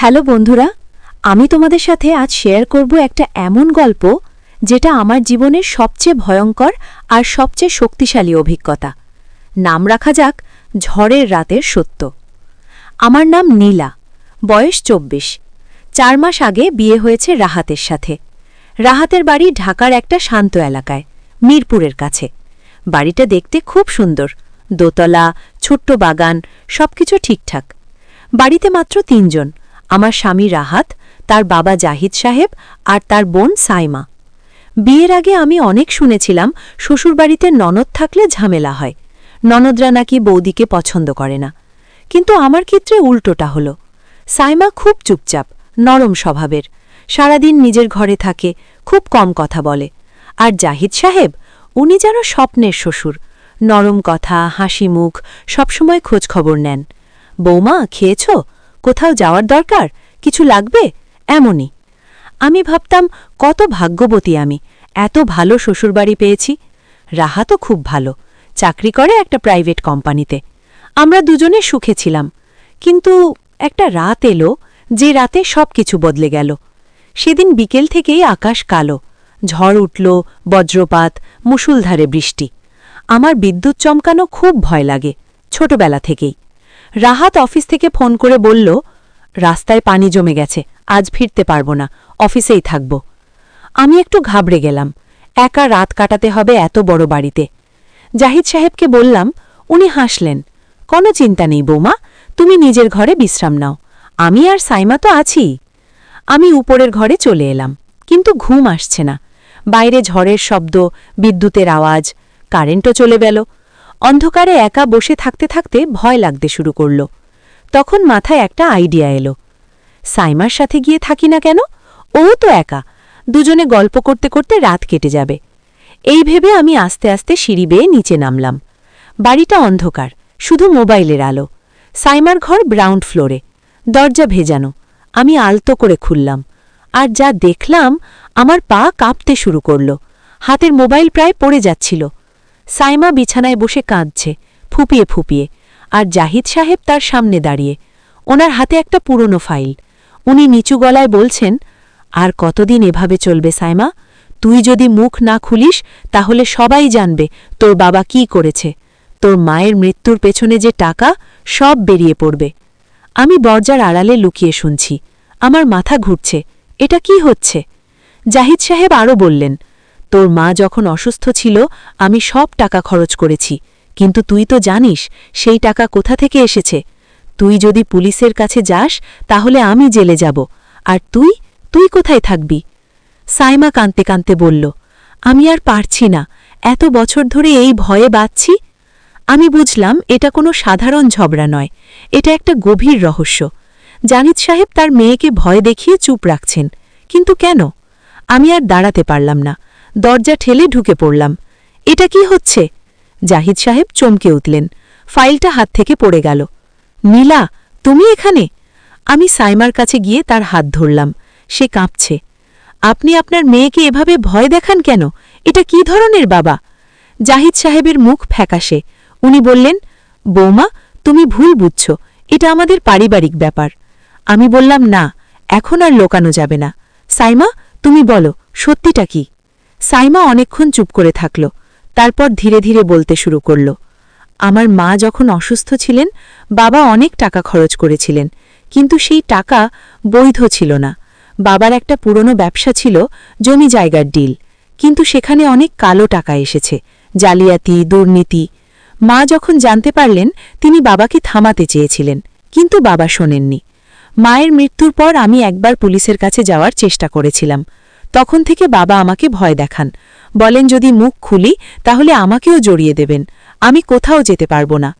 Hello বন্ধুরা, আমি তোমাদের সাথে আজ শেয়ার করব একটা এমন গল্প যেটা আমার জীবনের সবচেয়ে ভয়ঙ্কর আর সবচেয়ে শক্তিশালী অভিজ্ঞতা। নাম রাখা যাক, ঝড়ের রাতের সত্য। আমার নাম নীলা, বয়স চব্বিশ। চার মাস আগে বিয়ে হয়েছে রাহাতের সাথে। রাহাতের বাড়ি ঢাকার একটা শান্ত এলাকায়, মিরপুরের কাছে। বাড়িটা দেখতে খুব সুন্দর, দোতলা, ছোট্ট বাগান, সবকিছু ঠিকঠাক। বাড়িতে মাত্র তিনজন আমার স্বামী রাহাত, তার বাবা জাহিদ সাহেব আর তার বোন সাইমা। বিয়ের আগে আমি অনেক শুনেছিলাম শ্বশুরবাড়িতে ননদ থাকলে ঝামেলা হয়। ননদরা নাকি বৌদিকে পছন্দ করে না। কিন্তু আমার ক্ষেত্রে উল্টোটা হল। সাইমা খুব চুপচাপ, নরম স্বভাবের। সারাদিন নিজের ঘরে থাকে, খুব কম কথা বলে। আর জাহিদ সাহেব, উনি যেন স্বপ্নের শ্বশুর। নরম কথা, হাসি মুখ, সবসময় খোঁজ খবর নেন। বৌমা, খেয়েছ? কোথাও যাওয়ার দরকার? কিছু লাগবে? এমনই। আমি ভাবতাম, কত ভাগ্যবতী আমি। এত ভালো শ্বশুরবাড়ি পেয়েছি। রাহা তো খুব ভালো। চাকরি করে একটা প্রাইভেট কোম্পানিতে। আমরা দুজনে সুখে ছিলাম। কিন্তু একটা রাত এলো, যে রাতে সব কিছু বদলে গেল। সেদিন বিকেল থেকেই আকাশ কালো। ঝড় উঠল, বজ্রপাত মুসুলধারে বৃষ্টি। আমার বিদ্যুৎ চমকানো খুব ভয় লাগে, ছোটবেলা থেকেই। রাহাত অফিস থেকে ফোন করে বলল, রাস্তায় পানি জমে গেছে, আজ ফিরতে পারব না, অফিসেই থাকব। আমি একটু ঘাবড়ে গেলাম, একা রাত কাটাতে হবে এত বড় বাড়িতে। জাহিদ সাহেবকে বললাম, উনি হাসলেন, কোনো চিন্তা নেই বৌমা, তুমি নিজের ঘরে বিশ্রাম নাও, আমি আর সাইমা তো আছি। আমি উপরের ঘরে চলে এলাম, কিন্তু ঘুম আসছে না, বাইরে ঝড়ের শব্দ, বিদ্যুতের আওয়াজ, কারেন্টও চলে গেল। অন্ধকারে একা বসে থাকতে থাকতে ভয় লাগতে শুরু করল। তখন মাথায় একটা আইডিয়া এলো। সাইমার সাথে গিয়ে থাকি না কেন? ও তো একা। দুজনে গল্প করতে করতে রাত কেটে যাবে। এই ভেবে আমি আস্তে আস্তে সিঁড়ি বেয়ে নিচে নামলাম। বাড়িটা অন্ধকার, শুধু মোবাইলের আলো। সাইমার ঘর গ্রাউন্ড ফ্লোরে দরজা ভেজানো। আমি আলতো করে খুললাম। আর যা দেখলাম, আমার পা কাঁপতে শুরু করল। হাতের মোবাইল প্রায় পড়ে যাচ্ছিল। সাইমা বিছানায় বসে কাঁদছে, ফুপিয়ে ফুপিয়ে। আর জাহিদ সাহেব তার সামনে দাঁড়িয়ে। ওনার হাতে একটা পুরনো ফাইল। উনি নিচু গলায় বলছেন, আর কতদিন এভাবে চলবে সাইমা? তুই যদি মুখ না খুলিস, তাহলে সবাই জানবে তোর বাবা কি করেছে। তোর মায়ের মৃত্যুর পেছনে যে টাকা, সব বেরিয়ে পড়বে। আমি বরজার আড়ালে লুকিয়ে শুনছি। আমার মাথা ঘুরছে। এটা কি হচ্ছে? জাহিদ সাহেব আরও বললেন তোর মা যখন অসুস্থ ছিল, আমি সব টাকা খরচ করেছি। কিন্তু তুই তো জানিস, সেই টাকা কোথা থেকে এসেছে। তুই যদি পুলিশের কাছে যাস, তাহলে আমি জেলে যাব। আর তুই? তুই কোথায় থাকবি? সাইমা কাঁদতে কাঁদতে বলল, আমি আর পারছি না। এত বছর ধরে এই ভয়ে বাঁচছি? আমি বুঝলাম, এটা কোনো সাধারণ ঝগড়া নয়। এটা একটা গভীর রহস্য। জানিদ সাহেব তার মেয়েকে ভয় দেখিয়ে চুপ রাখছেন। কিন্তু কেন? আমি আর দাঁড়াতে পারলাম না। দরজা ঠেলে ঢুকে পড়লাম। এটা কি হচ্ছে? জাহিদ সাহেব চমকে উঠলেন। ফাইলটা হাত থেকে পড়ে গেল। নীলা, তুমি এখানে? আমি সাইমার কাছে গিয়ে তার হাত ধরলাম। সে কাঁপছে। আপনি আপনার মেয়েকে এভাবে ভয় দেখান কেন? এটা কি ধরনের বাবা? জাহিদ সাহেবের মুখ ফ্যাকাশে। উনি বললেন, বৌমা, তুমি ভুল বুঝছ। এটা আমাদের পারিবারিক ব্যাপার। আমি বললাম, না, এখন আর লোকানো যাবে না। সাইমা, তুমি বলো, সত্যিটা কি? সাইমা অনেকক্ষণ চুপ করে থাকল, তারপর ধীরে ধীরে বলতে শুরু করল, আমার মা যখন অসুস্থ ছিলেন, বাবা অনেক টাকা খরচ করেছিলেন, কিন্তু সেই টাকা বৈধ ছিল না। বাবার একটা পুরনো ব্যবসা ছিল, জমি জায়গার ডিল, কিন্তু সেখানে অনেক কালো টাকা এসেছে, জালিয়াতি, দুর্নীতি। মা যখন জানতে পারলেন, তিনি বাবাকে থামাতে চেয়েছিলেন, কিন্তু বাবা শোনেননি। মায়ের মৃত্যুর পর আমি একবার পুলিশের কাছে যাওয়ার চেষ্টা করেছিলাম তখন থেকে বাবা আমাকে ভয় দেখান। বলেন, যদি মুখ খুলি, তাহলে আমাকেও জড়িয়ে দেবেন। আমি কোথাও যেতে পারব না।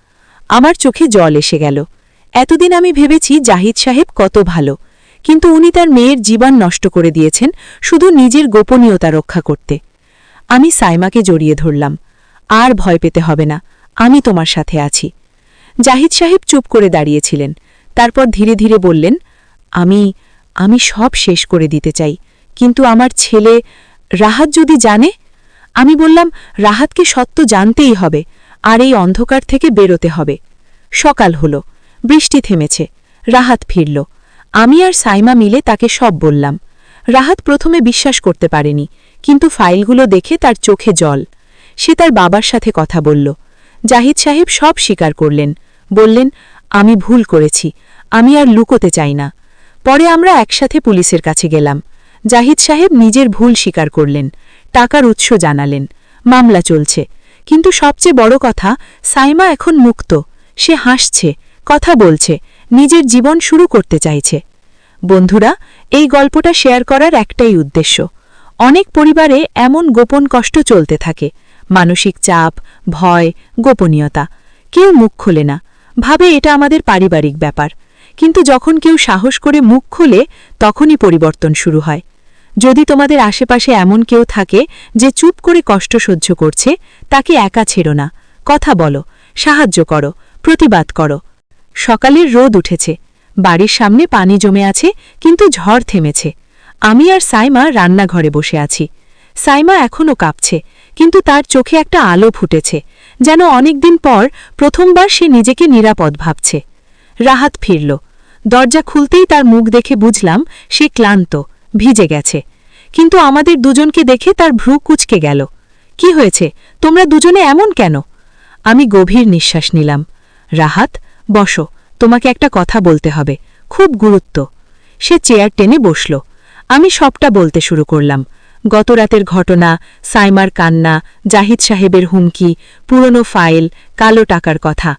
আমার চোখে জল এসে গেল। এতদিন আমি ভেবেছি জাহিদ সাহেব কত ভালো। কিন্তু উনি তার মেয়ের জীবন নষ্ট করে দিয়েছেন শুধু নিজের গোপনীয়তা রক্ষা করতে। আমি সাইমাকে জড়িয়ে ধরলাম। আর ভয় পেতে হবে না। আমি তোমার সাথে আছি। জাহিদ সাহেব চুপ করে দাঁড়িয়েছিলেন। তারপর ধীরে ধীরে বললেন, আমি আমি সব শেষ করে দিতে চাই। কিন্তু আমার ছেলে রাহাত যদি জানে, আমি বললাম, রাহাতকে সত্য জানতেই হবে, আর এই অন্ধকার থেকে বেরোতে হবে। সকাল হল, বৃষ্টি থেমেছে, রাহাত ফিরল। আমি আর সাইমা মিলে তাকে সব বললাম। রাহাত প্রথমে বিশ্বাস করতে পারেনি, কিন্তু ফাইলগুলো দেখে তার চোখে জল। সে তার বাবার সাথে কথা বলল। জাহিদ সাহেব সব স্বীকার করলেন, বললেন, আমি ভুল করেছি, আমি আর লুকোতে চাই না। পরে আমরা একসাথে পুলিশের কাছে গেলাম। জাহিদ সাহেব নিজের ভুল স্বীকার করলেন, টাকার উৎস জানালেন, মামলা চলছে। কিন্তু সবচেয়ে বড় কথা, সাইমা এখন মুক্ত, সে হাসছে, কথা বলছে, নিজের জীবন শুরু করতে চাইছে। বন্ধুরা, এই গল্পটা শেয়ার করার একটাই উদ্দেশ্য। অনেক পরিবারে এমন গোপন কষ্ট চলতে থাকে, মানসিক চাপ, ভয়, গোপনীয়তা। কেউ মুখ খোলে না, ভাবে এটা আমাদের পারিবারিক ব্যাপার। কিন্তু যখন কেউ সাহস করে মুখ খোলে, তখনই পরিবর্তন শুরু হয়। যদি তোমাদের আশেপাশে এমন কেউ থাকে যে চুপ করে কষ্ট সহ্য করছে, তাকে একা ছেড়ো না। কথা বলো, সাহায্য করো, প্রতিবাদ করো। সকালের রোদ উঠেছে। বাড়ির সামনে পানি জমে আছে, কিন্তু ঝড় থেমেছে। আমি আর সাইমা রান্নাঘরে বসে আছি। সাইমা এখনও কাঁপছে, কিন্তু তার চোখে একটা আলো ফুটেছে, যেন অনেকদিন পর প্রথমবার সে নিজেকে নিরাপদ ভাবছে। রাহাত ফিরল। দরজা খুলতেই তার মুখ দেখে বুঝলাম, সে ক্লান্ত। ভিজে গেছে। কিন্তু আমাদের দুজনকে দেখে তার ভ্রু কুচকে গেল। কি হয়েছে? তোমরা দুজনে এমন কেন? আমি গভীর নিঃশ্বাস নিলাম। রাহাত, বসো, তোমাকে একটা কথা বলতে হবে। খুব গুরুত্ব। সে চেয়ার টেনে বসল। আমি সবটা বলতে শুরু করলাম। গত রাতের ঘটনা, সাইমার কান্না, জাহিদ সাহেবের হুমকি, পুরনো ফাইল, কালো টাকার কথা।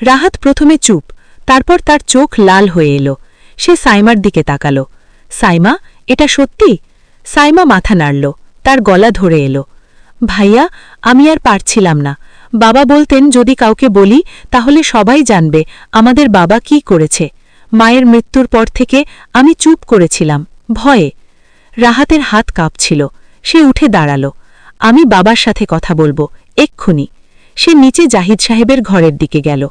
রাহাত প্রথমে চুপ, তারপর তার চোখ লাল হয়ে এলো। সে সাইমার দিকে তাকালো। সাইমা এটা সত্যি? সাইমা মাথা নাড়ল, তার গলা ধরে এলো। ভাইয়া, আমি আর পারছিলাম না। বাবা বলতেন, যদি কাউকে বলি, তাহলে সবাই জানবে আমাদের বাবা কি করেছে। মায়ের মৃত্যুর পর থেকে আমি চুপ করেছিলাম, ভয়ে। রাহাতের হাত কাঁপছিল, সে উঠে দাঁড়াল। আমি বাবার সাথে কথা বলব, এক্ষুনি। সে নিচে জাহিদ সাহেবের ঘরের দিকে গেল।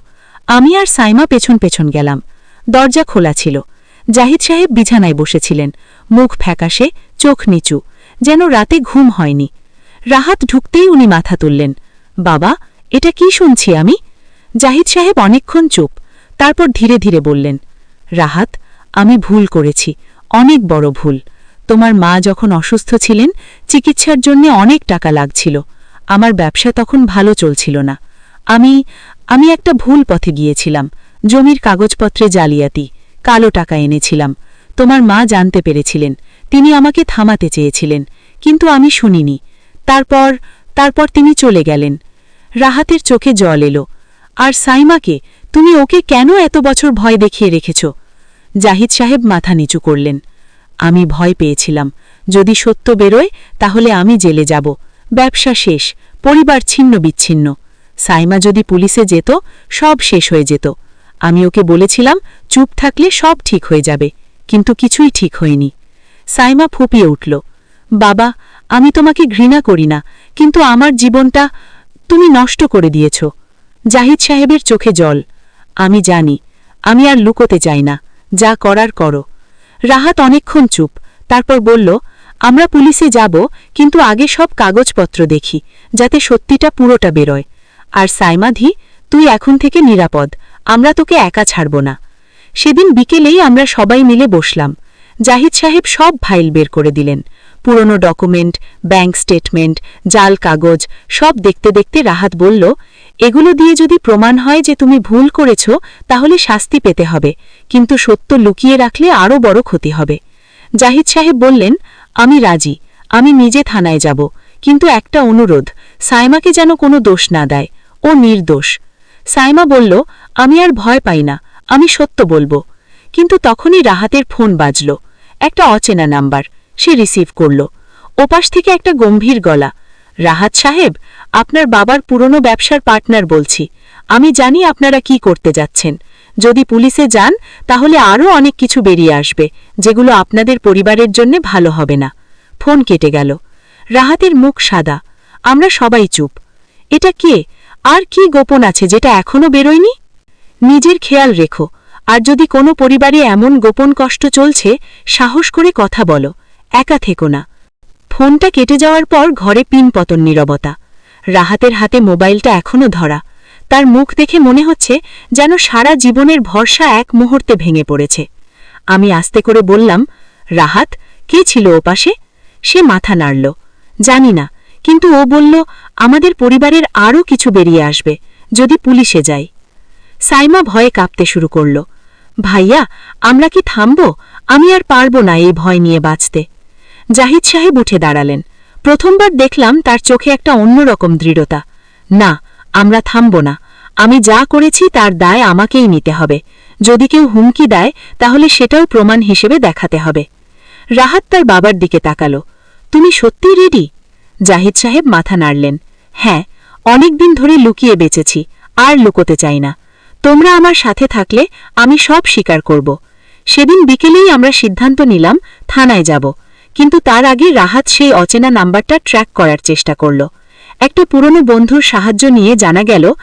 আমি আর সাইমা পেছন পেছন গেলাম। দরজা খোলা ছিল। জাহিদ সাহেব বিছানায় বসেছিলেন। মুখ ফ্যাকাশে, চোখ নিচু। যেন রাতে ঘুম হয়নি। রাহাত ঢুকতেই উনি মাথা তুললেন। বাবা, এটা কি শুনছি আমি? জাহিদ সাহেব অনেকক্ষণ চুপ। তারপর ধীরে ধীরে বললেন, রাহাত, আমি ভুল করেছি। অনেক বড় ভুল। তোমার মা যখন অসুস্থ ছিলেন, চিকিৎসার জন্য অনেক টাকা লাগছিল। আমার ব্যবসা তখন ভালো চলছিল না। আমি আমি একটা ভুল পথে গিয়েছিলাম। জমির কাগজপত্রে জালিয়াতি। কালো টাকা এনেছিলাম। তোমার মা জানতে পেরেছিলেন। তিনি আমাকে থামাতে চেয়েছিলেন, কিন্তু আমি শুনিনি। তারপর তারপর তিনি চলে গেলেন। রাহাতের চোখে জল এলো। আর সাইমাকে, তুমি ওকে কেন এত বছর ভয় দেখিয়ে রেখেছ? জাহিদ সাহেব মাথা নিচু করলেন। আমি ভয় পেয়েছিলাম। যদি সত্য বেরোয়, তাহলে আমি জেলে যাব। ব্যবসা শেষ, পরিবার ছিন্ন বিচ্ছিন্ন। সাইমা যদি পুলিশে যেত, সব শেষ হয়ে যেত। আমি ওকে বলেছিলাম চুপ থাকলে সব ঠিক হয়ে যাবে, কিন্তু কিছুই ঠিক হয়নি। সাইমা ফুপিয়ে উঠল, বাবা, আমি তোমাকে ঘৃণা করি না, কিন্তু আমার জীবনটা তুমি নষ্ট করে দিয়েছ। জাহিদ সাহেবের চোখে জল। আমি জানি, আমি আর লুকোতে চাই না, যা করার করো। রাহাত অনেকক্ষণ চুপ, তারপর বলল, আমরা পুলিশে যাব, কিন্তু আগে সব কাগজপত্র দেখি, যাতে সত্যিটা পুরোটা বেরোয়। আর সাইমাধি, তুই এখন থেকে নিরাপদ, আমরা তোকে একা ছাড়ব না। সেদিন বিকেলেই আমরা সবাই মিলে বসলাম। জাহিদ সাহেব সব ফাইল বের করে দিলেন। পুরনো ডকুমেন্ট, ব্যাংক স্টেটমেন্ট, জাল কাগজ, সব দেখতে দেখতে রাহাত বলল, এগুলো দিয়ে যদি প্রমাণ হয় যে তুমি ভুল করেছ, তাহলে শাস্তি পেতে হবে। কিন্তু সত্য লুকিয়ে রাখলে আরও বড় ক্ষতি হবে। জাহিদ সাহেব বললেন, আমি রাজি। আমি নিজে থানায় যাব। কিন্তু একটা অনুরোধ, সাইমাকে যেন কোনো দোষ না দেয়। ও নির্দোষ। সাইমা বলল, আমি আর ভয় পাই না। আমি সত্য বলব। কিন্তু তখনই রাহাতের ফোন বাজল। একটা অচেনা নাম্বার। সে রিসিভ করল। ওপাশ থেকে একটা গম্ভীর গলা। রাহাত সাহেব, আপনার বাবার পুরনো ব্যবসার পার্টনার বলছি। আমি জানি আপনারা কি করতে যাচ্ছেন। যদি পুলিশে যান, তাহলে আরও অনেক কিছু বেরিয়ে আসবে, যেগুলো আপনাদের পরিবারের জন্য ভালো হবে না। ফোন কেটে গেল। রাহাতের মুখ সাদা। আমরা সবাই চুপ। এটা কে? আর কি গোপন আছে যেটা এখনও বেরোয়নি? নিজের খেয়াল রেখো। আর যদি কোনো পরিবারে এমন গোপন কষ্ট চলছে, সাহস করে কথা বলো। একা থেকো না। ফোনটা কেটে যাওয়ার পর ঘরে পিন পতন নীরবতা। রাহাতের হাতে মোবাইলটা এখনও ধরা। তার মুখ দেখে মনে হচ্ছে যেন সারা জীবনের ভরসা এক মুহূর্তে ভেঙে পড়েছে। আমি আস্তে করে বললাম, রাহাত, কে ছিল ও পাশে? সে মাথা নাড়ল। জানি না। কিন্তু ও বলল, আমাদের পরিবারের আরও কিছু বেরিয়ে আসবে, যদি পুলিশে যাই। সাইমা ভয়ে কাঁপতে শুরু করল। ভাইয়া, আমরা কি থামব? আমি আর পারব না এই ভয় নিয়ে বাঁচতে। জাহিদ সাহেব উঠে দাঁড়ালেন। প্রথমবার দেখলাম তার চোখে একটা অন্যরকম দৃঢ়তা। না, আমরা থামব না। আমি যা করেছি তার দায় আমাকেই নিতে হবে। যদি কেউ হুমকি দেয়, তাহলে সেটাও প্রমাণ হিসেবে দেখাতে হবে। রাহাত তার বাবার দিকে তাকালো। তুমি সত্যিই রেডি জাহিদ সাহেব মাথা নাড়লেন। হ্যাঁ অনেক দিন ধরে লুকিয়ে বেঁচেছি, আর লুকোতে চাই না। তোমরা আমার সাথে থাকলে আমি সব স্বীকার করব। সেদিন বিকেলেই আমরা সিদ্ধান্ত নিলাম, থানায় যাব। কিন্তু তার আগে রাহাত সেই অচেনা নাম্বারটা ট্র্যাক করার চেষ্টা করল। একটা পুরনো বন্ধুর সাহায্য নিয়ে জানা গেল